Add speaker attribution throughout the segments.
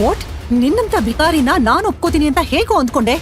Speaker 1: What ನಿನ್ನಂತ ಭಿಕಾರಿನ ನಾನು ಒಪ್ಕೋತೀನಿ ಅಂತ ಹೇಗೋ ಅಂದ್ಕೊಂಡೆ?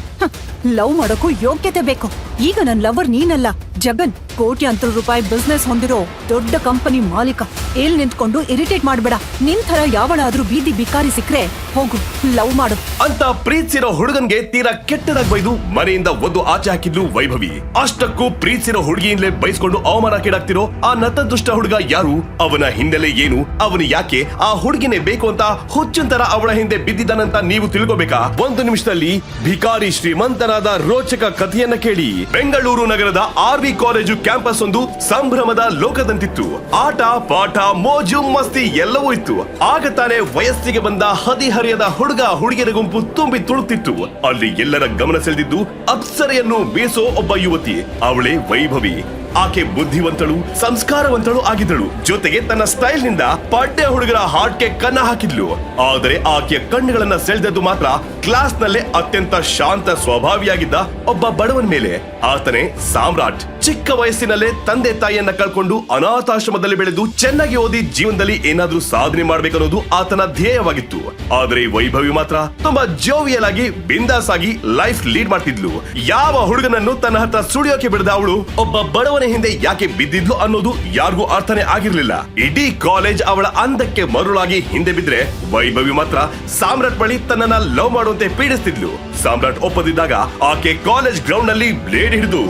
Speaker 1: ಲವ್ ಮಾಡೋಕ್ಕೂ ಯೋಗ್ಯತೆ ಬೇಕು. ಈಗ ನನ್ನ ಲವರ್ ನೀನಲ್ಲ. ಜಗನ್ ಕೋಟ್ಯಾಂತರ ರೂಪಾಯಿ ಬಿಸ್ನೆಸ್ ಹೊಂದಿರೋ ದೊಡ್ಡ ಕಂಪನಿ ಮಾಲೀಕ. ಏಲ್ ನಿಂತ್ಕೊಂಡು ಇರಿಟೇಟ್ ಮಾಡ್ಬೇಡ. ನಿನ್ ತರ ಯಾವಳಾದ್ರೂ ಬೀದಿ ಬಿಕಾರಿ ಸಿಕ್ರೆ ಹೋಗು, ಲವ್ ಮಾಡು.
Speaker 2: ಅಂತ ಪ್ರೀತಿಸಿರೋ ಹುಡುಗನ್ಗೆ ತೀರಾ ಕೆಟ್ಟದಾಗಿ ಬೈದು ಮನೆಯಿಂದ ಒಂದು ಆಚೆ ಹಾಕಿದ್ಲು ವೈಭವಿ. ಅಷ್ಟಕ್ಕೂ ಪ್ರೀತಿಸಿರೋ ಹುಡುಗಿಯಿಂದಲೇ ಬೈಸ್ಕೊಂಡು ಅವಮಾನಕ್ಕೀಡಾಗ್ತಿರೋ ಆ ನತದುಷ್ಟ ಹುಡುಗ ಯಾರು? ಅವನ ಹಿನ್ನೆಲೆ ಏನು? ಅವನು ಯಾಕೆ? ಆ ಹುಡುಗಿನೇ ಬೇಕು ಅಂತ ಹುಚ್ಚಂತರ ಅವಳ ಹಿಂದೆ ಬಿದ್ದಿದ್ದಾನಂತ ನೀವು ತಿಳ್ಕೋಬೇಕಾ? ಒಂದು ನಿಮಿಷದಲ್ಲಿ ಭಿಕಾರಿ ಶ್ರೀಮಂತನಾದ ರೋಚಕ ಕಥೆಯನ್ನ ಕೇಳಿ. ಬೆಂಗಳೂರು ನಗರದ ಆರ್ ವಿ ಕಾಲೇಜು ಕ್ಯಾಂಪಸ್ ಒಂದು ಸಂಭ್ರಮದ ಲೋಕದಂತಿತ್ತು. ಆಟ, ಪಾಠ, ಮೋಜು, ಮಸ್ತಿ ಎಲ್ಲವೂ ಇತ್ತು. ಆಗ ತಾನೇ ವಯಸ್ಸಿಗೆ ಬಂದ ಹದಿಹರಿಯದ ಹುಡುಗ ಹುಡುಗಿಯರ ಗುಂಪು ತುಂಬಿ ತುಳುಕ್ತಿತ್ತು. ಅಲ್ಲಿ ಎಲ್ಲರ ಗಮನ ಸೆಳೆದಿದ್ದು ಅಪ್ಸರೆಯನ್ನು ಬೀಸೋ ಒಬ್ಬ ಯುವತಿ. ಅವಳೇ ವೈಭವಿ. ಆಕೆ ಬುದ್ಧಿವಂತಳು, ಸಂಸ್ಕಾರವಂತಳು ಆಗಿದ್ದಳು. ಜೊತೆಗೆ ತನ್ನ ಸ್ಟೈಲ್ನಿಂದ ಪಡ್ಡೆ ಹುಡುಗರ ಹಾರ್ಟ್ಗೆ ಕನ್ನ ಹಾಕಿದ್ಲು. ಆದರೆ ಆಕೆಯ ಕಣ್ಣುಗಳನ್ನ ಸೆಳೆದದ್ದು ಮಾತ್ರ ಕ್ಲಾಸ್ ನಲ್ಲೇ ಅತ್ಯಂತ ಶಾಂತ ಸ್ವಭಾವಿಯಾಗಿದ್ದ ಒಬ್ಬ ಬಡವನ ಮೇಲೆ. ಆತನೇ ಸಾಮ್ರಾಟ್. ಚಿಕ್ಕ ವಯಸ್ಸಿನಲ್ಲೇ ತಂದೆ ತಾಯಿಯನ್ನ ಕಳ್ಕೊಂಡು ಅನಾಥಾಶ್ರಮದಲ್ಲಿ ಬೆಳೆದು ಚೆನ್ನಾಗಿ ಓದಿ ಜೀವನದಲ್ಲಿ ಏನಾದ್ರೂ ಸಾಧನೆ ಮಾಡ್ಬೇಕನ್ನೋದು ಆತನ ಧ್ಯೇಯವಾಗಿತ್ತು. ಆದರೆ ವೈಭವಿ ಮಾತ್ರ ತುಂಬಾ ಜೋವಿಯಲ್ ಆಗಿ, ಬಿಂದಾಸ್ ಆಗಿ ಲೈಫ್ ಲೀಡ್ ಮಾಡ್ತಿದ್ಲು. ಯಾವ ಹುಡುಗನನ್ನು ತನ್ನ ಹತ್ರ ಸುಳಿಯೋಕೆ ಬಿಡದ ಅವಳು ಒಬ್ಬ ಬಡವನ ಹಿಂದೆ ಯಾಕೆ ಬಿದ್ದಿದ್ಲು ಅನ್ನೋದು ಯಾರಿಗೂ ಅರ್ಥನೇ ಆಗಿರ್ಲಿಲ್ಲ. ಇಡೀ ಕಾಲೇಜ್ ಅವಳ ಅಂದಕ್ಕೆ ಮರುಳಾಗಿ ಹಿಂದೆ ಬಿದ್ರೆ ವೈಭವಿ ಮಾತ್ರ ಸಾಮ್ರಾಟ್ ಬಳಿ ತನ್ನನ್ನ ಲವ್ ಮಾಡುವಂತೆ ಪೀಡಿಸ್ತಿದ್ಲು. ಸಾಮ್ರಾಟ್ ಒಪ್ಪದಿದ್ದಾಗ ಆಕೆ ಕಾಲೇಜ್ ಗ್ರೌಂಡ್ನಲ್ಲಿ ಬ್ಲೇಡ್ ಹಿಡಿದು.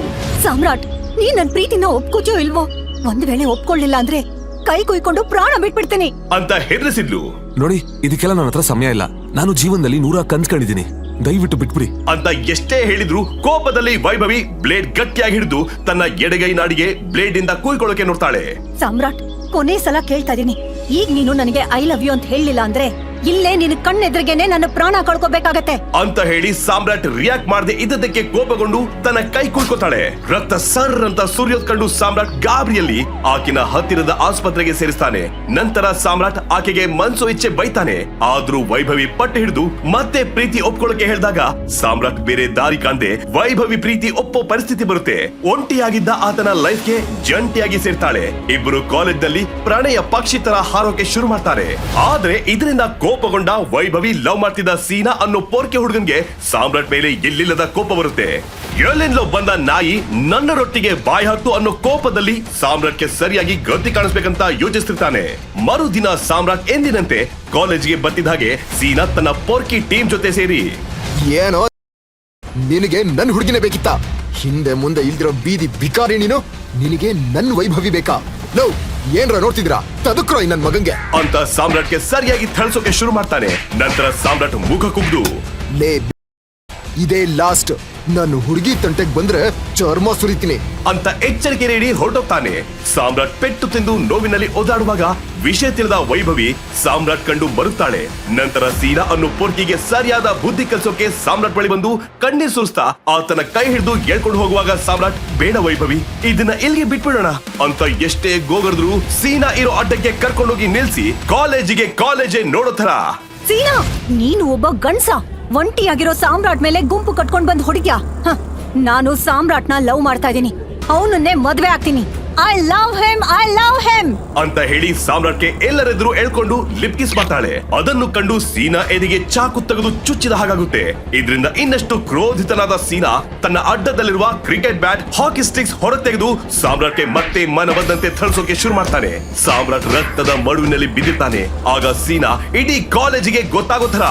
Speaker 1: ಸಾಮ್ರಾಟ್ ನೀ ನನ್ ಪ್ರೀತಿನ ಒಪ್ಕೋಚೋ ಇಲ್ವೋ? ಒಂದ್ ವೇಳೆ ಒಪ್ಕೊಳ್ಳಿಲ್ಲ ಅಂದ್ರೆ ಕೈ ಕುಯ್ಕೊಂಡು ಪ್ರಾಣ ಬಿಟ್ಬಿಡ್ತೀನಿ.
Speaker 2: ಅಂತ ಹೆದರಿಸಿದ್ಲು.
Speaker 3: ನೋಡಿ ಇದಕ್ಕೆಲ್ಲ ನನ್ನ ಹತ್ರ ಸಮಯ ಇಲ್ಲ. ನಾನು ಜೀವನದಲ್ಲಿ ನೂರ ಕನ್ಸ್ಕೊಂಡಿದ್ದೀನಿ ದಯವಿಟ್ಟು ಬಿಟ್ಬಿಡಿ.
Speaker 2: ಅಂತ ಎಷ್ಟೇ ಹೇಳಿದ್ರು ಕೋಪದಲ್ಲಿ ವೈಭವಿ ಬ್ಲೇಡ್ ಗಟ್ಟಿಯಾಗಿ ಹಿಡಿದು ತನ್ನ ಎಡಗೈ ನಾಡಿಗೆ ಬ್ಲೇಡ್ ಇಂದ ಕೂಯ್ಕೊಳ್ಳೋಕೆ ನೋಡ್ತಾಳೆ.
Speaker 1: ಸಾಮ್ರಾಟ್ ಕೊನೆ ಸಲ ಕೇಳ್ತಾ ಇದೀನಿ. ಈಗ ನೀನು ನನಗೆ ಐ ಲವ್ ಯು ಅಂತ ಹೇಳಲಿಲ್ಲ ಅಂದ್ರೆ ಇಲ್ಲೇ ನಿನ್ ಕಣ್ಣೆದ್ರಿಗೆನೆ ನನ್ನ ಪ್ರಾಣ ಕಳ್ಕೊಬೇಕಾಗತ್ತೆ.
Speaker 2: ಅಂತ ಹೇಳಿ ಸಾಮ್ರಾಟ್ ರಿಯಾಕ್ಟ್ ಮಾಡದೆ ಇದ್ದದಕ್ಕೆ ಕೋಪಗೊಂಡು ತನ್ನ ಕೈ ಕುಳ್ಕೋತಾಳೆ. ರಕ್ತ ಸರ್ ಅಂತ ಸುರಿಯೋದ್ ಕಂಡು ಸಾಮ್ರಾಟ್ ಗಾಬರಿಯಲ್ಲಿ ಆಕಿನ ಹತ್ತಿರದ ಆಸ್ಪತ್ರೆಗೆ ಸೇರಿಸ್ತಾನೆ. ನಂತರ ಸಾಮ್ರಾಟ್ ಆಕೆಗೆ ಮನ್ಸು ಇಚ್ಛೆ ಬೈತಾನೆ. ಆದ್ರೂ ವೈಭವಿ ಪಟ್ಟು ಹಿಡಿದು ಮತ್ತೆ ಪ್ರೀತಿ ಒಪ್ಕೊಳ್ಳೋಕೆ ಹೇಳಿದಾಗ ಸಾಮ್ರಾಟ್ ಬೇರೆ ದಾರಿ ಕಾಣ್ದೆ ವೈಭವಿ ಪ್ರೀತಿ ಒಪ್ಪೋ ಪರಿಸ್ಥಿತಿ ಬರುತ್ತೆ. ಒಂಟಿಯಾಗಿದ್ದ ಆತನ ಲೈಫ್ಗೆ ಜಂಟಿಯಾಗಿ ಸೇರ್ತಾಳೆ. ಇಬ್ಬರು ಕಾಲೇಜ್ ಪ್ರಣಯ ಪಕ್ಷಿ ತರ ಹಾರೋಕೆ ಶುರು ಮಾಡ್ತಾರೆ. ಆದ್ರೆ ಇದರಿಂದ ಕೋಪಗೊಂಡ ವೈಭವಿ ಲವ್ ಮಾಡ್ತಿದ್ದ ಸೀನಾ ಅನ್ನೋ ಪೋರ್ಕೆ ಹುಡುಗನ್ಗೆ ಸಾಮ್ರಾಟ್ ಮೇಲೆ ಎಲ್ಲಿಲ್ಲದ ಕೋಪ ಬರುತ್ತೆ. ಎಲ್ಲಿಂದಲೋ ಬಂದ ನಾಯಿ ನನ್ನ ರೊಟ್ಟಿಗೆ ಬಾಯಿ ಹಾಕ್ತು ಅನ್ನೋ ಕೋಪದಲ್ಲಿ ಸಾಮ್ರಾಟ್ಗೆ ಸರಿಯಾಗಿ ಗತಿ ಕಾಣಿಸ್ಬೇಕಂತ ಯೋಚಿಸ್ತಿರ್ತಾನೆ. ಮರುದಿನ ಸಾಮ್ರಾಟ್ ಎಂದಿನಂತೆ ಕಾಲೇಜ್ಗೆ ಬತ್ತಿದ ಹಾಗೆ ಸೀನಾ ತನ್ನ ಪೋರ್ಕಿ ಟೀಮ್ ಜೊತೆ ಸೇರಿ.
Speaker 4: ಏನೋ ನಿನಗೆ ನನ್ ಹುಡುಗಿನೇ ಬೇಕಿತ್ತ? ಹಿಂದೆ ಮುಂದೆ ಇಲ್ದಿರೋ ಬೀದಿ ಬಿಕಾರಿ ನೀನು? ನಿನಗೆ ನನ್ ವೈಭವಿ ಬೇಕಾ? ಲೋ ಏನ್ರ ನೋಡ್ತಿದ್ರಾ ತದಕ್ರೋ ನನ್ ಮಗಂಗೆ.
Speaker 2: ಅಂತ ಸಾಮ್ರಾಟ್ಗೆ ಸರಿಯಾಗಿ ಥಳಿಸೋಕೆ ಶುರು ಮಾಡ್ತಾನೆ. ನಂತರ ಸಾಮ್ರಾಟ್ ಮುಖ ಕುಗ್ದು
Speaker 4: ಲೇ ಬಿ- ಇದೇ ಲಾಸ್ಟ್. ನನ್ನ ಹುಡುಗಿ ತಂಟೆಗೆ ಬಂದ್ರೆ ಚರ್ಮ ಸುರಿತೀನಿ.
Speaker 2: ಅಂತ ಎಚ್ಚರಿಕೆ ನೀಡಿ ಹೊರಟೋಗ್ತಾನೆ. ಸಾಮ್ರಾಟ್ ಪೆಟ್ಟು ತಿಂದು ನೋವಿನಲ್ಲಿ ಓದಾಡುವಾಗ ವಿಷಯ ತಿಳಿದ ವೈಭವಿ ಸಾಮ್ರಾಟ್ ಕಂಡು ಬರುತ್ತಾಳೆ ನಂತರ ಸೀನಾ ಅನ್ನು ಪೋರ್ಕಿಗೆ ಸರಿಯಾದ ಬುದ್ಧಿ ಕಲ್ಸೋಕೆ ಸಾಮ್ರಾಟ್ ಬಳಿ ಬಂದು ಕಣ್ಣೀರ್ ಸುರಿಸ್ತಾ ಆತನ ಕೈ ಹಿಡಿದು ಎಳ್ಕೊಂಡು ಹೋಗುವಾಗ ಸಾಮ್ರಾಟ್ ಬೇಡ ವೈಭವಿ ಇದನ್ನ ಇಲ್ಲಿಗೆ ಬಿಟ್ಬಿಡೋಣ. ಅಂತ ಎಷ್ಟೇ ಗೋಗರ್ದ್ರು ಸೀನಾ ಇರೋ ಅಡ್ಡಕ್ಕೆ ಕರ್ಕೊಂಡೋಗಿ ನಿಲ್ಸಿ ಕಾಲೇಜಿಗೆ ಕಾಲೇಜೇ ನೋಡೋ ತರ
Speaker 1: ಸೀನಾ ನೀನು ಒಬ್ಬ ಗಂಡ್ಸ. ಒಂಟಿಯಾಗಿರೋ ಸಾಮ್ರಾಟ್ ಮೇಲೆ ಗುಂಪು ಕಟ್ಕೊಂಡ್ ಬಂದ್ ಹೊಡಿದ್ಯಾ ನಾನು ಸಾಮ್ರಾಟ್ನ ಲವ್ ಮಾಡ್ತಾ ಇದ್ದೀನಿ. ಅವನನ್ನೇ ಮದ್ವೆ ಆಗ್ತೀನಿ. I love him I love him
Speaker 2: ಅಂತ ಹೇಳಿ ಸಾಮ್ರಾಟ್ಗೆ ಎಲ್ಲರೆದುರು ಎಳ್ಕೊಂಡು ಲಿಪ್ ಕಿಸ್ ಮಾಡ್ತಾಳೆ. ಅದನ್ನು ಕಂಡು ಸೀನಾ ಎದೆಗೆ ಚಾಕು ತೆಗೆದು ಚುಚ್ಚಿದ ಹಾಗಾಗುತ್ತೆ. ಇದರಿಂದ ಇನ್ನಷ್ಟು ಕ್ರೋಧಿತನಾದ ಸೀನಾ ತನ್ನ ಅಡ್ಡದಲ್ಲಿರುವ ಕ್ರಿಕೆಟ್ ಬ್ಯಾಟ್ ಹಾಕಿ ಸ್ಟಿಕ್ಸ್ ಹೊರತೆಗೆದು ಸಾಮ್ರಾಟ್ಗೆ ಮತ್ತೆ ಮನಬಂದಂತೆ ಥಳಿಸೋಕೆ ಶುರು ಮಾಡ್ತಾನೆ. ಸಾಮ್ರಾಟ್ ರಕ್ತದ ಮಡುವಿನಲ್ಲಿ ಬಿದ್ದಿರ್ತಾನೆ. ಆಗ ಸೀನಾ ಇಡೀ ಕಾಲೇಜಿಗೆ ಗೊತ್ತಾಗೋ ತರ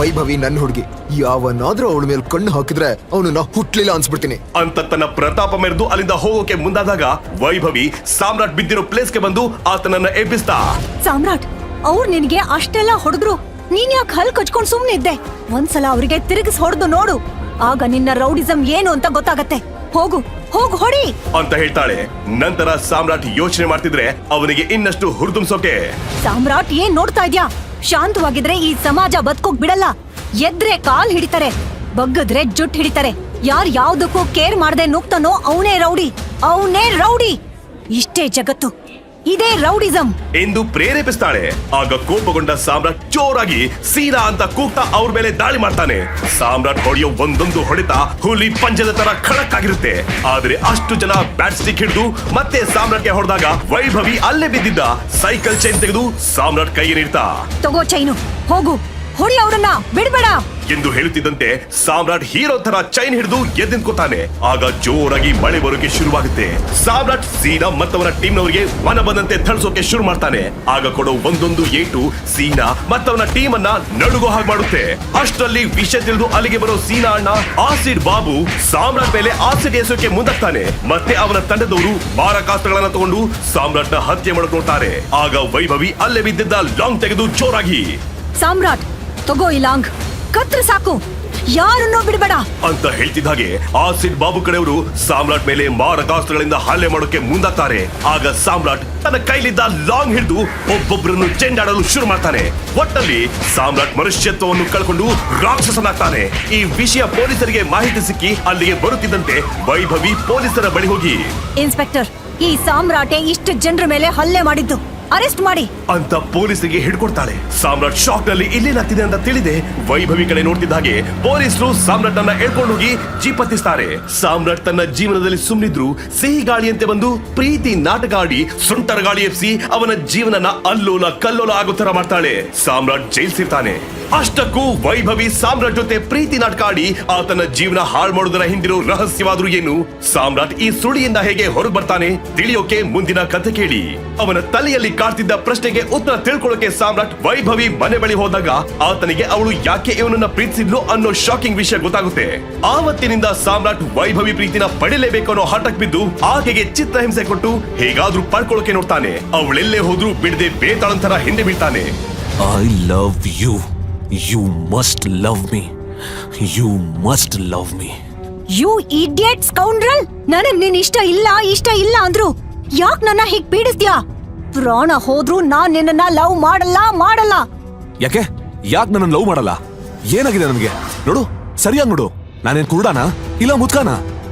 Speaker 4: ವೈಭವಿ ನನ್ನ ಹುಡುಗಿ ಯಾವನಾದ್ರೂ ಅವಳ ಮೇಲೆ ಕಣ್ಣು ಹಾಕಿದ್ರೆ ಅವನನ್ನ ನಾ ಹುಟ್ಲಿಲ್ಲ ಅನ್ಸ್ಬಿಡ್ತೀನಿ.
Speaker 2: ಅಂತ ತನ್ನ ಪ್ರತಾಪ ಮೆರೆದು ಅಲ್ಲಿಂದ ಹೋಗೋಕೆ ಮುಂದಾದಾಗ ವೈಭವಿ ಸಾಮ್ರಾಟ್ ಬಿದ್ದಿರೋ ಪ್ಲೇಸ್ಗೆ ಬಂದು ಆತನನ್ನ ಎಬ್ಬಿಸ್ತಾ.
Speaker 1: ಸಾಮ್ರಾಟ್ ಅವ್ರು ನಿನಗೆ ಅಷ್ಟೆಲ್ಲ ಹೊಡೆದ್ರು. ನೀನ್ ಯಾಕೆ ಹಲ್ ಕಚ್ಕೊಂಡ್ ಸುಮ್ನೆ ಇದ್ದೆ? ಒಂದ್ಸಲ ಅವ್ರಿಗೆ ತಿರುಗಿಸ್ ಹೊಡೆದು ನೋಡು. ಆಗ ನಿನ್ನ ರೌಡಿಸಂ ಏನು ಅಂತ ಗೊತ್ತಾಗತ್ತೆ. ಹೋಗು ಹೋಗು ಹೊಡಿ.
Speaker 2: ಅಂತ ಹೇಳ್ತಾಳೆ. ನಂತರ ಸಾಮ್ರಾಟ್ ಯೋಚನೆ ಮಾಡ್ತಿದ್ರೆ ಅವನಿಗೆ ಇನ್ನಷ್ಟು ಹುರಿದುಂಬಿಸೋಕೆ
Speaker 1: ಸಾಮ್ರಾಟ್ ಏನ್ ನೋಡ್ತಾ ಇದ್ಯಾ? ಶಾಂತವಾಗಿದ್ರೆ ಈ ಸಮಾಜ ಬದುಕೋಕ್ ಬಿಡಲ್ಲ. ಎದ್ರೆ ಕಾಲ್ ಹಿಡಿತಾರೆ ಬಗ್ಗದ್ರೆ ಜುಟ್ ಹಿಡಿತಾರೆ. ಯಾರ್ ಯಾವ್ದಕ್ಕೂ ಕೇರ್ ಮಾಡ್ದೆ ನುಗ್ತಾನೋ ಅವನೇ ರೌಡಿ ಅವನೇ ರೌಡಿ. ಇಷ್ಟೇ ಜಗತ್ತು. ಇದೇ ರೌಡಿಸಂ.
Speaker 2: ಎಂದು ಪ್ರೇರೇಪಿಸ್ತಾಳೆ. ಆಗ ಕೋಪಗೊಂಡ ಸಾಮ್ರಾಟ್ ಜೋರಾಗಿ ಸೀನಾ ಅಂತ ಕೂಗ್ತಾ ಅವ್ರ ಮೇಲೆ ದಾಳಿ ಮಾಡ್ತಾನೆ. ಸಾಮ್ರಾಟ್ ಹೊಡೆಯೋ ಒಂದೊಂದು ಹೊಡೆತ ಹುಲಿ ಪಂಜದ ತರ ಖಡಕ್ ಆಗಿರುತ್ತೆ ಆದ್ರೆ ಅಷ್ಟು ಜನ ಬ್ಯಾಟ್ ಸ್ಟಿಕ್ ಹಿಡಿದು ಮತ್ತೆ ಸಾಮ್ರಾಟ್ಗೆ ಹೊಡೆದಾಗ ವೈಭವಿ ಅಲ್ಲೇ ಬಿದ್ದಿದ್ದ. ಸೈಕಲ್ ಚೈನ್ ತೆಗೆದು ಸಾಮ್ರಾಟ್ ಕೈಗೆ ನೀಡ್ತಾ.
Speaker 1: ತಗೋ ಚೈನು ಹೋಗು. ಹೊಡಿ ಅವರನ್ನ ಬಿಡ್ಬೇಡ.
Speaker 2: ಎಂದು ಹೇಳುತ್ತಿದ್ದಂತೆ ಸಾಮ್ರಾಟ್ ಹೀರೋ ತರ ಚೈನ್ ಹಿಡಿದು ಎದ್ದು ನಿಂತ್ಕೋತಾನೆ ಆಗ ಜೋರಾಗಿ ಮಳೆ ಬರೋಕೆ ಶುರುವಾಗುತ್ತೆ. ಸಾಮ್ರಾಟ್ ಸೀನಾ ಮತ್ತವನ ಟೀಮ್ನವರಿಗೆ ಮನ ಬಂದಂತೆ ಥಳಿಸೋಕೆ ಶುರು ಮಾಡ್ತಾನೆ. ಆಗ ಕೊಡೋ ಒಂದೊಂದು ಏಟು ಸೀನಾ ಮತ್ತವನ ಟೀಮ್ ಅನ್ನ ನಡುಗೋ ಹಾಗೆ ಮಾಡುತ್ತೆ. ಅಷ್ಟರಲ್ಲಿ ವಿಷಯ ತಿಳಿದು ಅಲ್ಲಿಗೆ ಬರೋ ಸೀನಾ ಅಣ್ಣ ಆಸಿಡ್ ಬಾಬು ಸಾಮ್ರಾಟ್ ಮೇಲೆ ಆಸಿಡ್ ಎಸೋಕೆ ಮುಂದಾಗ್ತಾನೆ. ಮತ್ತೆ ಅವನ ತಂಡದವರು ಮಾರಕಾಸ್ತ್ರಗಳನ್ನ ತಗೊಂಡು ಸಾಮ್ರಾಟ್ನ ಹತ್ಯೆ ಮಾಡಕ್ ನೋಡ್ತಾರೆ. ಆಗ ವೈಭವಿ ಅಲ್ಲೇ ಬಿದ್ದಿದ್ದ ಲಾಂಗ್ ತೆಗೆದು ಜೋರಾಗಿ.
Speaker 1: ಸಾಮ್ರಾಟ್ ತಗೋ ಈ ಲಾಂಗ್. ಕತ್ರ ಸಾಕು. ಯಾರನ್ನೋ ಬಿಡಬೇಡ.
Speaker 2: ಅಂತ ಹೇಳ್ತಿದ್ದ ಹಾಗೆ ಆಸಿಡ್ ಬಾಬು ಕಡೆಯವರು ಸಾಮ್ರಾಟ್ ಮೇಲೆ ಮಾರಕಾಸ್ತ್ರಗಳಿಂದ ಹಲ್ಲೆ ಮಾಡೋಕೆ ಮುಂದಾಗ್ತಾರೆ. ಆಗ ಸಾಮ್ರಾಟ್ ತನ್ನ ಕೈಲಿದ್ದ ಲಾಂಗ್ ಹಿಡಿದು ಒಬ್ಬೊಬ್ಬರನ್ನು ಚೆಂಡಾಡಲು ಶುರು ಮಾಡ್ತಾನೆ. ಒಟ್ಟಲ್ಲಿ ಸಾಮ್ರಾಟ್ ಮನುಷ್ಯತ್ವವನ್ನು ಕಳ್ಕೊಂಡು ರಾಕ್ಷಸನಾಗ್ತಾನೆ. ಈ ವಿಷಯ ಪೊಲೀಸರಿಗೆ ಮಾಹಿತಿ ಸಿಕ್ಕಿ ಅಲ್ಲಿಗೆ ಬರುತ್ತಿದ್ದಂತೆ ವೈಭವಿ ಪೊಲೀಸರ ಬಳಿ ಹೋಗಿ.
Speaker 1: ಇನ್ಸ್ಪೆಕ್ಟರ್ ಈ ಸಾಮ್ರಾಟೆ ಇಷ್ಟು ಜನರ ಮೇಲೆ ಹಲ್ಲೆ ಮಾಡಿದ್ದು. ಅರೆಸ್ಟ್ ಮಾಡಿ.
Speaker 2: ಅಂತ ಪೊಲೀಸರಿಗೆ ಹಿಡ್ಕೊಡ್ತಾಳೆ. ಸಾಮ್ರಾಟ್ ಶಾಕ್ನಲ್ಲಿ ಇಲ್ಲೇನಾಗ್ತಿದೆ ಅಂತ ತಿಳಿದೆ. ವೈಭವಿ ಕಡೆ ನೋಡ್ತಿದ್ದ ಹಾಗೆ ಪೊಲೀಸರು ಸಾಮ್ರಾಟ್ ಅನ್ನ ಎಳ್ಕೊಂಡು ಹೋಗಿ ಜೀಪ್ ಹತ್ತಿಸ್ತಾರೆ. ಸಾಮ್ರಾಟ್ ತನ್ನ ಜೀವನದಲ್ಲಿ ಸುಮ್ಮನಿದ್ರು ಸಿಹಿ ಗಾಳಿಯಂತೆ ಬಂದು ಪ್ರೀತಿ ನಾಟಕ ಆಡಿ ಸುಂಟರ ಗಾಳಿ ಎಪ್ಸಿ ಅವನ ಜೀವನನ ಅಲ್ಲೋಲ ಕಲ್ಲೋಲ ಆಗೋ ತರ ಮಾಡ್ತಾಳೆ. ಸಾಮ್ರಾಟ್ ಜೈಲ್ ಸೇರ್ತಾನೆ ಅಷ್ಟಕ್ಕೂ ವೈಭವಿ ಸಾಮ್ರಾಟ್ ಜೊತೆ ಪ್ರೀತಿ ನಾಟಕಾಡಿ ಆತನ ಜೀವನ ಹಾಳು ಮಾಡೋದರ ಹಿಂದಿರೋ ರಹಸ್ಯವಾದ್ರೂ ಏನು? ಸಾಮ್ರಾಟ್ ಈ ಸುಳಿಯಿಂದ ಹೇಗೆ ಹೊರಗೆ ಬರ್ತಾನೆ ತಿಳಿಯೋಕೆ ಮುಂದಿನ ಕಥೆ ಕೇಳಿ. ಅವನ ತಲೆಯಲ್ಲಿ ಕಾಡ್ತಿದ್ದ ಪ್ರಶ್ನೆಗೆ ಉತ್ತರ ತಿಳ್ಕೊಳ್ಳೋಕೆ ಸಾಮ್ರಾಟ್ ವೈಭವಿ ಮನೆ ಬಳಿ ಹೋದಾಗ ಆತನಿಗೆ ಅವಳು ಯಾಕೆ ಇವನನ್ನ ಪ್ರೀತಿಸಿದ್ಲು ಅನ್ನೋ ಶಾಕಿಂಗ್ ವಿಷಯ ಗೊತ್ತಾಗುತ್ತೆ. ಆವತ್ತಿನಿಂದ ಸಾಮ್ರಾಟ್ ವೈಭವಿ ಪ್ರೀತಿನ ಪಡೆಯಲೇಬೇಕು ಅನ್ನೋ ಹಠಕ್ ಬಿದ್ದು ಆಕೆಗೆ ಚಿತ್ರಹಿಂಸೆ ಕೊಟ್ಟು ಹೇಗಾದ್ರೂ ಪಡ್ಕೊಳ್ಳೋಕೆ ನೋಡ್ತಾನೆ. ಅವಳೆಲ್ಲೇ ಹೋದ್ರೂ ಬಿಡದೆ ಬೇತಾಳಂತರ ಹಿಂದೆ ಬೀಳ್ತಾನೆ.
Speaker 3: I love you you must love me you must love me
Speaker 1: you idiot scoundrel ನನಗ್ ನಿನ್ ಇಷ್ಟ ಇಲ್ಲ ಇಷ್ಟ ಇಲ್ಲ ಅಂದ್ರು. ಯಾಕ್ ನನ್ನ ಹೀಗ್ ಪೀಡಿಸ್ತೀಯಾ? ಪ್ರಾಣ ಹೋದ್ರು ನಾನ್ ನಿನ್ನನ್ನ ಲವ್ ಮಾಡಲ್ಲ ಮಾಡಲ್ಲ.
Speaker 3: ಯಾಕೆ? ಯಾಕೆ ನನ್ನ ಲವ್ ಮಾಡಲ್ಲ? ಏನಾಗಿದೆ ನನಗೆ? ನೋಡು ಸರಿಯಾಗಿ ನೋಡು. ನಾನೇನ್ ಕುರುಡಾನ? ಇಲ್ಲ ಮುತ್ಕಾನ?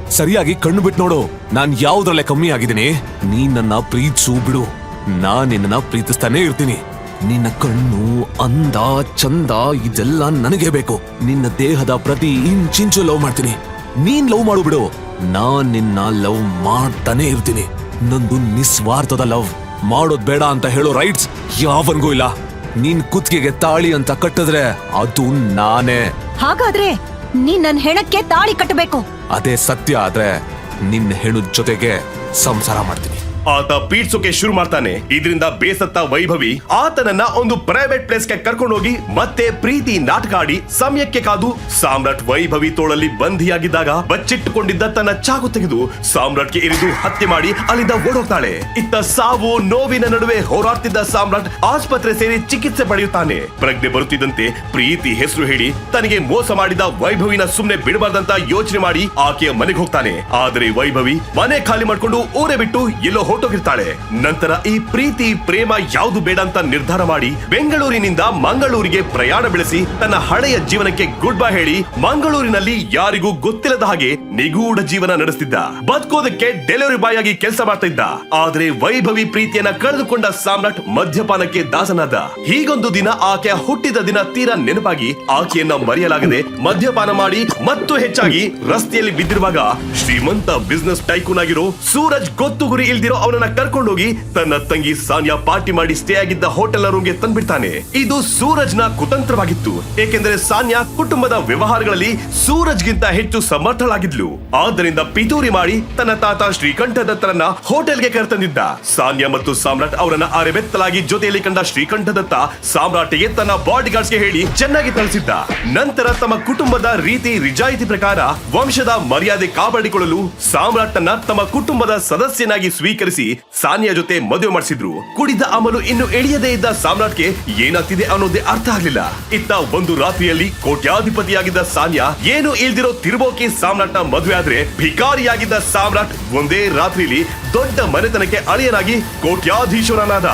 Speaker 3: ಸರಿಯಾಗಿ ಕಣ್ಣು ಬಿಟ್ಟು ನೋಡು. ನಾನ್ ಯಾವ್ದ್ರಲ್ಲೇ ಕಮ್ಮಿ ಆಗಿದ್ದೀನಿ ನೀನ್ ನನ್ನ ಪ್ರೀತಿಸು ಬಿಡು. ನಾನ್ ನಿನ್ನ ಪ್ರೀತಿಸ್ತಾನೆ ಇರ್ತೀನಿ. ನಿನ್ನ ಕಣ್ಣು ಅಂದ ಚಂದ ಇದೆಲ್ಲ ನನಗೆ ಬೇಕು. ನಿನ್ನ ದೇಹದ ಪ್ರತಿ ಇಂಚಿಂಚು ಲವ್ ಮಾಡ್ತೀನಿ. ನೀನ್ ಲವ್ ಮಾಡು ಬಿಡು. ನಾನ್ ನಿನ್ನ ಲವ್ ಮಾಡ್ತಾನೆ ಇರ್ತೀನಿ. ನಂದು ನಿಸ್ವಾರ್ಥದ ಲವ್. ಮಾಡೋದ್ ಬೇಡ ಅಂತ ಹೇಳೋ ರೈಟ್ಸ್ ಯಾವನ್ಗೂ ಇಲ್ಲ. ನೀನ್ ಕುತ್ತಿಗೆಗೆ ತಾಳಿ ಅಂತ ಕಟ್ಟಿದ್ರೆ ಅದು ನಾನೇ.
Speaker 1: ಹಾಗಾದ್ರೆ ನೀನ್ ನನ್ ಹೆಣಕ್ಕೆ ತಾಳಿ ಕಟ್ಟಬೇಕು.
Speaker 3: ಅದೇ ಸತ್ಯ ಆದ್ರೆ ನಿನ್ನ ಹೆಣ್ಣು ಜೊತೆಗೆ ಸಂಸಾರ ಮಾಡ್ತೀನಿ.
Speaker 2: ಆತ ಪೀಡ್ಸೋಕೆ ಶುರು ಮಾಡ್ತಾನೆ. ಇದರಿಂದ ಬೇಸತ್ತ ವೈಭವಿ ಆತನನ್ನ ಒಂದು ಪ್ರೈವೇಟ್ ಪ್ಲೇಸ್ಗೆ ಹೋಗಿ ಮತ್ತೆ ಪ್ರೀತಿ ನಾಟಕ ಆಡಿ ಸಮಯಕ್ಕೆ ಕಾದು ಸಾಮ್ರಾಟ್ ವೈಭವಿ ತೋಳಲ್ಲಿ ಬಂಧಿಯಾಗಿದ್ದಾಗ ಬಚ್ಚಿಟ್ಟುಕೊಂಡಿದ್ದ ತನ್ನ ಚಾಕು ತೆಗೆದು ಸಾಮ್ರಾಟ್ಗೆ ಇರಿದು ಹತ್ಯೆ ಮಾಡಿ ಅಲ್ಲಿಂದ ಓಡೋಗ್ತಾಳೆ. ಇತ್ತ ಸಾವು ನೋವಿನ ನಡುವೆ ಹೋರಾಡ್ತಿದ್ದ ಸಾಮ್ರಾಟ್ ಆಸ್ಪತ್ರೆ ಸೇರಿ ಚಿಕಿತ್ಸೆ ಪಡೆಯುತ್ತಾನೆ. ಪ್ರಜ್ಞೆ ಬರುತ್ತಿದ್ದಂತೆ ಪ್ರೀತಿ ಹೆಸರು ಹೇಳಿ ತನಗೆ ಮೋಸ ಮಾಡಿದ ವೈಭವಿನ ಸುಮ್ನೆ ಬಿಡಬಾರ್ದಂತ ಯೋಚನೆ ಮಾಡಿ ಆಕೆಯ ಮನೆಗೆ ಹೋಗ್ತಾನೆ. ಆದರೆ ವೈಭವಿ ಮನೆ ಖಾಲಿ ಮಾಡ್ಕೊಂಡು ಊರೇ ಬಿಟ್ಟು ಎಲ್ಲೋ ಹೊರಟೋಗಿರ್ತಾಳೆ. ನಂತರ ಈ ಪ್ರೀತಿ, ಪ್ರೇಮ ಯಾವುದು ಬೇಡ ಅಂತ ನಿರ್ಧಾರ ಮಾಡಿ ಬೆಂಗಳೂರಿನಿಂದ ಮಂಗಳೂರಿಗೆ ಪ್ರಯಾಣ ಬೆಳೆಸಿ ತನ್ನ ಹಳೆಯ ಜೀವನಕ್ಕೆ ಗುಡ್ ಬೈ ಹೇಳಿ ಮಂಗಳೂರಿನಲ್ಲಿ ಯಾರಿಗೂ ಗೊತ್ತಿಲ್ಲದ ಹಾಗೆ ನಿಗೂಢ ಜೀವನ ನಡೆಸ್ತಿದ್ದ. ಬದುಕೋದಕ್ಕೆ ಡೆಲಿವರಿ ಬಾಯ್ ಆಗಿ ಕೆಲಸ ಮಾಡ್ತಾ ಇದ್ದ ಆದ್ರೆ ವೈಭವಿ ಪ್ರೀತಿಯನ್ನ ಕಳೆದುಕೊಂಡ ಸಾಮ್ರಾಟ್ ಮದ್ಯಪಾನಕ್ಕೆ ದಾಸನಾದ. ಹೀಗೊಂದು ದಿನ ಆಕೆಯ ಹುಟ್ಟಿದ ದಿನ ತೀರಾ ನೆನಪಾಗಿ ಆಕೆಯನ್ನ ಮರೆಯಲಾಗದೆ ಮದ್ಯಪಾನ ಮಾಡಿ ಮತ್ತು ಹೆಚ್ಚಾಗಿ ರಸ್ತೆಯಲ್ಲಿ ಬಿದ್ದಿರುವಾಗ ಶ್ರೀಮಂತ ಬಿಸ್ನೆಸ್ ಟೈಕೂನ್ ಆಗಿರೋ ಸೂರಜ್ ಗೊತ್ತು ಗುರಿ ಇಲ್ದಿರೋ ಅವನನ್ನ ಕರ್ಕೊಂಡೋಗಿ ತನ್ನ ತಂಗಿ ಸಾನಿಯಾ ಪಾರ್ಟಿ ಮಾಡಿ ಸ್ಟೇ ಆಗಿದ್ದ ಹೋಟೆಲ್ ರೂಮ್ಗೆ ತಂದ್ಬಿಡ್ತಾನೆ. ಇದು ಸೂರಜ್ನ ಕುತಂತ್ರವಾಗಿತ್ತು. ಏಕೆಂದರೆ ಸಾನ್ಯಾ ಕುಟುಂಬದ ವ್ಯವಹಾರಗಳಲ್ಲಿ ಸೂರಜ್ಗಿಂತ ಹೆಚ್ಚು ಸಮರ್ಥಳಾಗಿದ್ಲು. ಆದ್ದರಿಂದ ಪಿತೂರಿ ಮಾಡಿ ತನ್ನ ತಾತ ಶ್ರೀಕಂಠ ದತ್ತರನ್ನ ಹೋಟೆಲ್ಗೆ ಕರೆತಂದಿದ್ದ. ಸಾನ್ಯಾ ಮತ್ತು ಸಾಮ್ರಾಟ್ ಅವರನ್ನ ಅರೆಬೆತ್ತಲಾಗಿ ಜೊತೆಯಲ್ಲಿ ಕಂಡ ಶ್ರೀಕಂಠ ದತ್ತ ಸಾಮ್ರಾಟಿಗೆ ತನ್ನ ಬಾಡಿ ಗೆ ಹೇಳಿ ಚೆನ್ನಾಗಿ ತಳಿಸಿದ್ದ ನಂತರ ತಮ್ಮ ಕುಟುಂಬದ ರೀತಿ ರಿಜಾಯಿತಿ ಪ್ರಕಾರ ವಂಶದ ಮರ್ಯಾದೆ ಕಾಪಾಡಿಕೊಳ್ಳಲು ಸಾಮ್ರಾಟ್ ತಮ್ಮ ಕುಟುಂಬದ ಸದಸ್ಯನಾಗಿ ಸ್ವೀಕರಿಸಿ ಸಾನಿಯಾ ಜೊತೆ ಮದುವೆ ಮಾಡಿಸಿದ್ರು. ಕುಡಿದ ಅಮಲು ಇನ್ನು ಎಳೆಯದೇ ಇದ್ದ ಸಾಮ್ರಾಟ್ಗೆ ಏನಾಗ್ತಿದೆ ಅನ್ನೋದೇ ಅರ್ಥ ಆಗ್ಲಿಲ್ಲ. ಇತ್ತ ಒಂದು ರಾತ್ರಿಯಲ್ಲಿ ಕೋಟ್ಯಾಧಿಪತಿಯಾಗಿದ್ದ ಸಾನಿಯಾ ಏನು ಇಲ್ದಿರೋ ತಿರುಬೋಕಿ ಸಾಮ್ರಾಟ್ನ ಮದುವೆ ಆದ್ರೆ ಭಿಕಾರಿಯಾಗಿದ್ದ ಸಾಮ್ರಾಟ್ ಒಂದೇ ರಾತ್ರಿಲಿ ದೊಡ್ಡ ಮನೆತನಕ್ಕೆ ಅಳಿಯನಾಗಿ ಕೋಟ್ಯಾಧೀಶ್ವರನಾದ.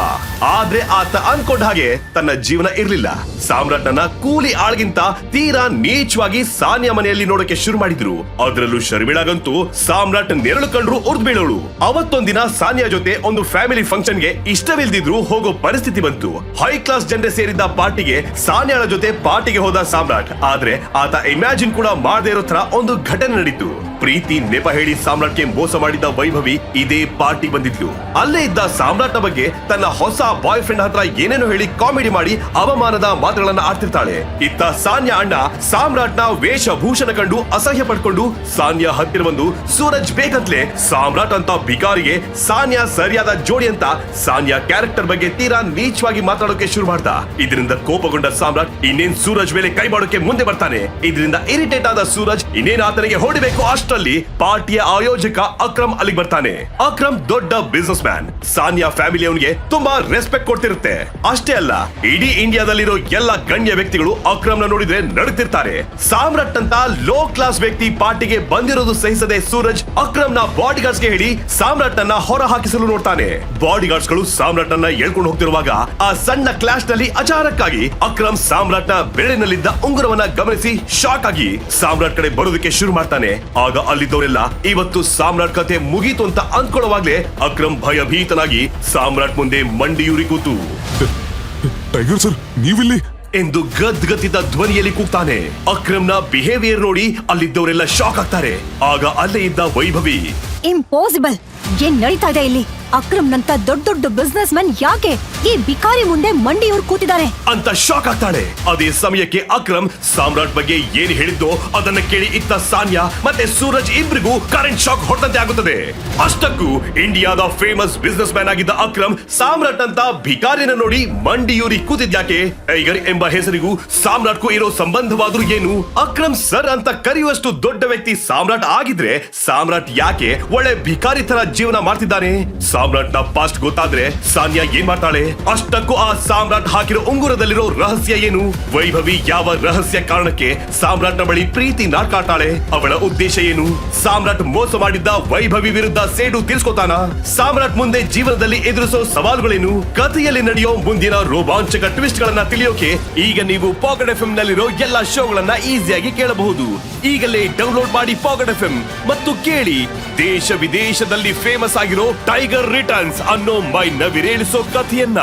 Speaker 2: ಆದ್ರೆ ಆತ ಅನ್ಕೊಂಡ ಹಾಗೆ ತನ್ನ ಜೀವನ ಇರಲಿಲ್ಲ. ಸಾಮ್ರಾಟ್ನ ಕೂಲಿ ಆಳ್ಗಿಂತ ತೀರಾ ನೀಚವಾಗಿ ಸಾನ್ಯ ಮನೆಯಲ್ಲಿ ನೋಡಕ್ಕೆ ಶುರು ಮಾಡಿದ್ರು. ಅದರಲ್ಲೂ ಶರ್ಮಿಳಾಗಂತೂ ಸಾಮ್ರಾಟ್ ನೆರಳು ಕಂಡ್ರು ಉರ್ದ್ ಬೀಳೋಳು. ಅವತ್ತೊಂದಿನ ಸಾನ್ಯಾ ಜೊತೆ ಒಂದು ಫ್ಯಾಮಿಲಿ ಫಂಕ್ಷನ್ಗೆ ಇಷ್ಟವಿಲ್ದಿದ್ರು ಹೋಗೋ ಪರಿಸ್ಥಿತಿ ಬಂತು. ಹೈ ಕ್ಲಾಸ್ ಜನರೇ ಸೇರಿದ್ದ ಪಾರ್ಟಿಗೆ ಸಾನ್ಯಾಳ ಜೊತೆ ಪಾರ್ಟಿಗೆ ಹೋದ ಸಾಮ್ರಾಟ್. ಆದ್ರೆ ಆತ ಇಮ್ಯಾಜಿನ್ ಕೂಡ ಮಾಡದೇ ಇರೋ ತರ ಒಂದು ಘಟನೆ ನಡೀತು. ಪ್ರೀತಿ ನೆಪ ಹೇಳಿ ಸಾಮ್ರಾಟ್ಗೆ ಮೋಸ ಮಾಡಿದ್ದ ವೈಭವಿ ಇದೇ ಪಾರ್ಟಿ ಬಂದಿದ್ಲು. ಅಲ್ಲೇ ಇದ್ದ ಸಾಮ್ರಾಟ್ನ ಬಗ್ಗೆ ತನ್ನ ಹೊಸ ಬಾಯ್ ಫ್ರೆಂಡ್ ಹತ್ರ ಏನೇನೋ ಹೇಳಿ ಕಾಮಿಡಿ ಮಾಡಿ ಅವಮಾನದ ಮಾತುಗಳನ್ನ ಆಡ್ತಿರ್ತಾಳೆ. ಇತ್ತ ಸಾನ್ಯಾ ಅಣ್ಣ ಸಾಮ್ರಾಟ್ನ ವೇಷಭೂಷಣ ಕಂಡು ಅಸಹ್ಯ ಪಡ್ಕೊಂಡು ಸಾನ್ಯಾ ಹತ್ತಿರ ಬಂದು, ಸೂರಜ್ ಬೇಕಂತ್ಲೆ ಸಾಮ್ರಾಟ್ ಅಂತ ಬಿಕಾರಿಗೆ ಸಾನ್ಯಾ ಸರಿಯಾದ ಜೋಡಿ ಅಂತ ಸಾನ್ಯಾ ಕ್ಯಾರೆಕ್ಟರ್ ಬಗ್ಗೆ ತೀರಾ ನೀಚವಾಗಿ ಮಾತಾಡೋಕೆ ಶುರು ಮಾಡ್ದ. ಇದರಿಂದ ಕೋಪಗೊಂಡ ಸಾಮ್ರಾಟ್ ಇನ್ನೇನ್ ಸೂರಜ್ ಮೇಲೆ ಕೈ ಮಾಡೋಕೆ ಮುಂದೆ ಬರ್ತಾನೆ. ಇದರಿಂದ ಇರಿಟೇಟ್ ಆದ ಸೂರಜ್ ಇನ್ನೇನ್ ಆತನಿಗೆ ಹೊಡಿಬೇಕು ಅಷ್ಟರಲ್ಲಿ ಪಾರ್ಟಿಯ ಆಯೋಜಕ ಅಕ್ರಮ್ ಅಲ್ಲಿಗೆ ಬರ್ತಾನೆ. ಅಕ್ರಮ್ ದೊಡ್ಡ ಬಿಸ್ನೆಸ್ ಮ್ಯಾನ್ ಸಾನಿಯಾ ಫ್ಯಾಮಿಲಿ ಅವನಿಗೆ ತುಂಬಾ ರೆಸ್ಪೆಕ್ಟ್ ಕೊಡ್ತಿರುತ್ತೆ. ಅಷ್ಟೇ ಅಲ್ಲ, ಇಡೀ ಇಂಡಿಯಾದಲ್ಲಿರೋ ಎಲ್ಲ ಗಣ್ಯ ವ್ಯಕ್ತಿಗಳು ಅಕ್ರಮ್ನ ನೋಡಿದ್ರೆ ನಡುತ್ತಿರ್ತಾರೆ ಸಾಮ್ರಾಟ್ ಅಂತ ಲೋ ಕ್ಲಾಸ್ ವ್ಯಕ್ತಿ ಪಾರ್ಟಿಗೆ ಬಂದಿರೋದು ಸಹಿಸದೆ ಸೂರಜ್ ಅಕ್ರಮ್ನ ಬಾಡಿ ಗಾರ್ಡ್ಸ್ಗೆ ಹೇಳಿ ಸಾಮ್ರಾಟ್ ಅನ್ನ ಹೊರ ಹಾಕಿಸಲು ನೋಡ್ತಾನೆ. ಬಾಡಿ ಗಾರ್ಡ್ಸ್ಗಳು ಸಾಮ್ರಾಟ್ ಅನ್ನ ಎಳ್ಕೊಂಡು ಹೋಗ್ತಿರುವಾಗ ಆ ಸಣ್ಣ ಕ್ಲಾಶ್ನಲ್ಲಿ ಅಚಾನಕ್ಕಾಗಿ ಅಕ್ರಮ್ ಸಾಮ್ರಾಟ್ನ ಬೆರಳಿನಲ್ಲಿದ್ದ ಉಂಗುರವನ್ನ ಗಮನಿಸಿ ಶಾಕ್ ಆಗಿ ಸಾಮ್ರಾಟ್ ಕಡೆ ಬರೋದಕ್ಕೆ ಶುರು ಮಾಡ್ತಾನೆ. ಆಗ ಅಲ್ಲಿದ್ದವರೆಲ್ಲ ಇವತ್ತು ಸಾಮ್ರಾಟ್ ಕತೆ ಮುಗೀತು ಅಂತ ಅಂದ್ಕೊಳ್ಳುವಾಗ್ಲೇ ಅಕ್ರಮ್ ಭಯಭೀತನಾಗಿ ಸಾಮ್ರಾಟ್ ಮುಂದೆ ಮಂಡಿಯೂರಿ ಕೂತು.
Speaker 3: ಟೈಗರ್ ಸರ್ ನೀವಿಲ್ಲಿ?
Speaker 2: ಎಂದು ಗದ್ಗತಿದ ಧ್ವನಿಯಲ್ಲಿ ಕೂಗ್ತಾನೆ. ಅಕ್ರಮ್ನ ಬಿಹೇವಿಯರ್ ನೋಡಿ ಅಲ್ಲಿದ್ದವರೆಲ್ಲ ಶಾಕ್ ಆಗ್ತಾರೆ. ಆಗ ಅಲ್ಲೇ ಇದ್ದ ವೈಭವಿ.
Speaker 1: ಇಂಪಾಸಿಬಲ್ ಏನ್ ನಡೀತಾ ಇದೆ ಇಲ್ಲಿ? ಅಕ್ರಮ್ ನಂತ ದೊಡ್ಡ ದೊಡ್ಡ ಬಿಸ್ನೆಸ್ ಮ್ಯಾನ್ ಯಾಕೆ ಈ ಬಿಕಾರಿ ಮುಂದೆ ಮಂಡಿಯವ್ರು ಕೂತಿದ್ದಾರೆ?
Speaker 2: ಅಂತ ಶಾಕ್ ಆಗ್ತಾಳೆ. ಅದೇ ಸಮಯಕ್ಕೆ ಅಕ್ರಮ್ ಸಾಮ್ರಾಟ್ ಬಗ್ಗೆ ಏನ್ ಹೇಳಿದ್ದೋ ಅದನ್ನ ಕೇಳಿ ಇತ್ತ ಸಾನ್ಯಾ ಮತ್ತೆ ಸೂರಜ್ ಇಬ್ರಿಗೂ ಕರೆಂಟ್ ಶಾಕ್ ಹೊಡೆದಂತೆ ಆಗುತ್ತದೆ. ಅಷ್ಟಕ್ಕೂ ಇಂಡಿಯಾದ ಫೇಮಸ್ ಬಿಸ್ನೆಸ್ ಮ್ಯಾನ್ ಆಗಿದ್ದ ಅಕ್ರಮ್ ಸಾಮ್ರಾಟ್ ಅಂತ ಭಿಕಾರಿನ ನೋಡಿ ಮಂಡಿಯೂರಿ ಕೂತಿದ್ಯಾಕೆ ಟೈಗರ್ ಎಂಬ ಹೆಸರಿಗೂ ಸಾಮ್ರಾಟ್ಗೂ ಇರೋ ಸಂಬಂಧವಾದ್ರೂ ಏನು? ಅಕ್ರಮ್ ಸರ್ ಅಂತ ಕರೆಯುವಷ್ಟು ದೊಡ್ಡ ವ್ಯಕ್ತಿ ಸಾಮ್ರಾಟ್ ಆಗಿದ್ರೆ ಸಾಮ್ರಾಟ್ ಯಾಕೆ ಒಳ್ಳೆ ಭಿಕಾರಿ ತರ ಜೀವನ ಮಾಡ್ತಿದ್ದಾನೆ? ಸಾಮ್ರಾಟ್ನ ಪಾಸ್ಟ್ ಗೊತ್ತಾದ್ರೆ ಸಾನ್ಯಾ ಏನ್ ಮಾಡ್ತಾಳೆ? ಅಷ್ಟಕ್ಕೂ ಆ ಸಾಮ್ರಾಟ್ ಹಾಕಿರೋ ಉಂಗುರದಲ್ಲಿರೋ ರಹಸ್ಯ ಏನು? ವೈಭವಿ ಯಾವ ರಹಸ್ಯ ಕಾರಣಕ್ಕೆ ಸಾಮ್ರಾಟ್ನ ಬಳಿ ಪ್ರೀತಿ ನಾಟ್ಕಾಡ್ತಾಳೆ ಅವಳ ಉದ್ದೇಶ ಏನು? ಸಾಮ್ರಾಟ್ ಮೋಸ ಮಾಡಿದ್ದ ವೈಭವಿ ವಿರುದ್ಧ ಸೇಡು ತೀರ್ಸ್ಕೊತಾನ? ಸಾಮ್ರಾಟ್ ಮುಂದೆ ಜೀವನದಲ್ಲಿ ಎದುರಿಸೋ ಸವಾಲುಗಳೇನು? ಕಥೆಯಲ್ಲಿ ನಡೆಯೋ ಮುಂದಿನ ರೋಮಾಂಚಕ ಟ್ವಿಸ್ಟ್ ಗಳನ್ನ ತಿಳಿಯೋಕೆ ಈಗ ನೀವು ಪಾಕೆಟ್ ಎಫ್ ನಲ್ಲಿರೋ ಎಲ್ಲಾ ಶೋಗಳನ್ನ ಈಸಿಯಾಗಿ ಕೇಳಬಹುದು. ಈಗಲೇ ಡೌನ್ಲೋಡ್ ಮಾಡಿ ಪಾಕೆಟ್ ಎಫ್ ಮತ್ತು ಕೇಳಿ. ದೇಶ ವಿದೇಶದಲ್ಲಿ ಫೇಮಸ್ ಆಗಿರೋ ಟೈಗರ್ ರಿಟರ್ನ್ಸ್ ಅನ್ನೋ ಮೈ ನವಿರೇಳಿಸೋ ಕಥೆಯನ್ನ